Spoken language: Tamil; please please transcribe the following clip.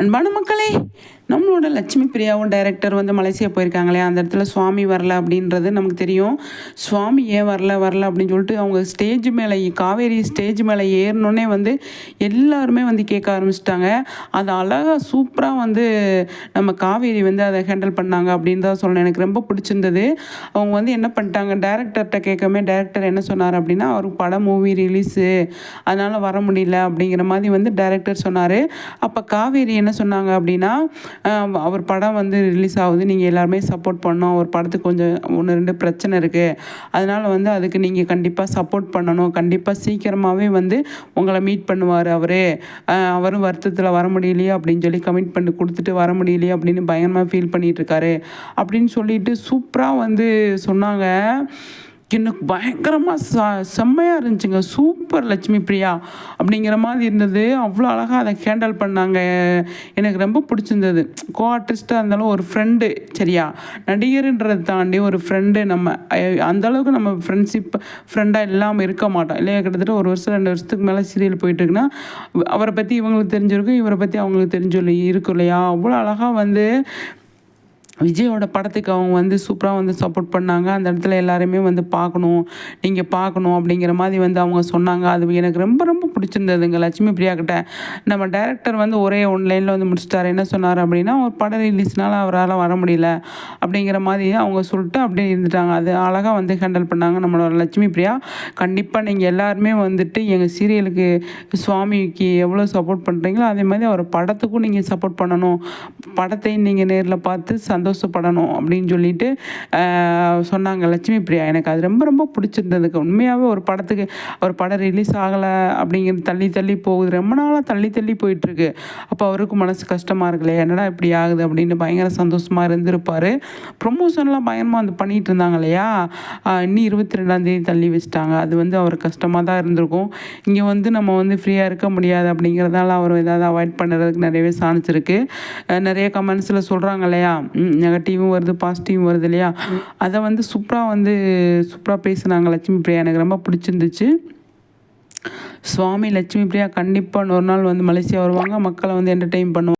அன்பான மக்களே நம்மளோட லட்சுமி பிரியாவும் டைரக்டர் வந்து மலேசியா போயிருக்காங்களே அந்த இடத்துல சுவாமி வரல அப்படின்றது நமக்கு தெரியும். சுவாமி ஏன் வரல வரல அப்படின்னு சொல்லிட்டு அவங்க ஸ்டேஜ் மேலே காவேரி ஸ்டேஜ் மேலே ஏறினோடனே வந்து எல்லாருமே வந்து கேட்க ஆரம்பிச்சிட்டாங்க. அது அழகாக சூப்பராக வந்து நம்ம காவேரி வந்து அதை ஹேண்டில் பண்ணாங்க அப்படின்னு தான் சொல்லணும். எனக்கு ரொம்ப பிடிச்சிருந்தது. அவங்க வந்து என்ன பண்ணிட்டாங்க டேரக்டர்கிட்ட கேட்கமே டேரக்டர் என்ன சொன்னார் அப்படின்னா அவருக்கு படம் மூவி ரிலீஸு அதனால் வர முடியல அப்படிங்கிற மாதிரி வந்து டேரக்டர் சொன்னார். அப்போ காவேரி என்ன சொன்னாங்க அப்படின்னா அவர் படம் வந்து ரிலீஸ் ஆகுது நீங்கள் எல்லாருமே சப்போர்ட் பண்ணோம் அவர் படத்துக்கு கொஞ்சம் ஒன்று ரெண்டு பிரச்சனை இருக்குது அதனால் வந்து அதுக்கு நீங்கள் கண்டிப்பாக சப்போர்ட் பண்ணணும். கண்டிப்பாக சீக்கிரமாகவே வந்து உங்களை மீட் பண்ணுவார் அவர். அவரும் வருத்தத்தில் வர முடியலையே அப்படின்னு சொல்லி கமிட் பண்ணி கொடுத்துட்டு வர முடியலையே அப்படின்னு பயங்கரமாக ஃபீல் பண்ணிகிட்ருக்காரு அப்படின்னு சொல்லிட்டு சூப்பராக வந்து சொன்னாங்க. எனக்கு பயங்கரமாக ச செம்மையாக இருந்துச்சுங்க. சூப்பர் லட்சுமி பிரியா அப்படிங்கிற மாதிரி இருந்தது. அவ்வளோ அழகாக அதை ஹேண்டில் பண்ணாங்க. எனக்கு ரொம்ப பிடிச்சிருந்தது. கோ ஆர்டிஸ்ட்டாக இருந்தாலும் ஒரு ஃப்ரெண்டு சரியா? நடிகர்ன்றதை தாண்டி ஒரு ஃப்ரெண்டு நம்ம அந்தளவுக்கு நம்ம ஃப்ரெண்ட்ஷிப் ஃப்ரெண்டாக இல்லாமல் இருக்க மாட்டோம். இல்லையா? கிட்டத்தட்ட ஒரு வருஷம் ரெண்டு வருஷத்துக்கு மேலே சீரியல் போயிட்டுருக்குன்னா அவரை பற்றி இவங்களுக்கு தெரிஞ்சிருக்கும் இவரை பற்றி அவங்களுக்கு தெரிஞ்சு இருக்கும் இல்லையா? அவ்வளோ அழகாக வந்து விஜயோட படத்துக்கு அவங்க வந்து சூப்பராக வந்து சப்போர்ட் பண்ணாங்க. அந்த இடத்துல எல்லாருமே வந்து பார்க்கணும். நீங்கள் பார்க்கணும் அப்படிங்கிற மாதிரி வந்து அவங்க சொன்னாங்க. அது எனக்கு ரொம்ப ரொம்ப பிடிச்சிருந்ததுங்க. லட்சுமி பிரியா கிட்ட. நம்ம டேரக்டர் வந்து ஒரே ஒன்லைனில் வந்து முடிச்சிட்டார். என்ன சொன்னார் அப்படின்னா ஒரு படம் ரிலீஸ்னால அவரால் வர முடியல. அப்படிங்கிற மாதிரி அவங்க சொல்லிட்டு அப்படியே இருந்துட்டாங்க. அது அழகாக வந்து ஹேண்டில் பண்ணாங்க நம்மளோட லட்சுமி பிரியா. கண்டிப்பாக நீங்கள் எல்லாருமே வந்துட்டு எங்கள் சீரியலுக்கு சுவாமிக்கு எவ்வளோ சப்போர்ட் பண்ணுறீங்களோ அதே மாதிரி அவர் படத்துக்கும் நீங்கள் சப்போர்ட் பண்ணணும். படத்தையும் நீங்கள் நேரில் பார்த்து சந்தோஷப்படணும் அப்படின்னு சொல்லிட்டு சொன்னாங்க லட்சுமி பிரியா. எனக்கு அது ரொம்ப ரொம்ப பிடிச்சிருந்ததுக்கு உண்மையாகவே ஒரு படத்துக்கு ஒரு படம் ரிலீஸ் ஆகலை அப்படிங்கிறது தள்ளி தள்ளி போகுது. ரொம்ப நாளாக தள்ளி தள்ளி போயிட்டுருக்கு. அப்போ அவருக்கு மனசு கஷ்டமாக இருக்குல்ல என்னடா இப்படி ஆகுது அப்படின்னு பயங்கர சந்தோஷமாக இருந்திருப்பார். ப்ரொமோஷன்லாம் பயங்கரமாக வந்து பண்ணிகிட்டு இருந்தாங்க இல்லையா? இன்னும் இருபத்தி ரெண்டாந்தேதி தள்ளி வச்சுட்டாங்க. அது வந்து அவர் கஷ்டமாக தான் இருந்திருக்கும். இங்கே வந்து நம்ம வந்து ஃப்ரீயாக இருக்க முடியாது அப்படிங்கிறதால அவர் ஏதாவது அவாய்ட் பண்ணுறதுக்கு நிறையவே சாணிச்சிருக்கு நிறைய கமெண்ட்ஸில் சொல்கிறாங்க இல்லையா? நெகட்டிவும் வருது பாசிட்டிவும் வருது இல்லையா? அதை வந்து சூப்பராக வந்து சூப்பராக பேசுனாங்க லட்சுமி பிரியா. எனக்கு ரொம்ப பிடிச்சிருந்துச்சு. சுவாமி லட்சுமி பிரியா கண்டிப்பாக ஒரு நாள் வந்து மலேசியா வருவாங்க. மக்களை வந்து என்டர்டெயின் பண்ணுவாங்க.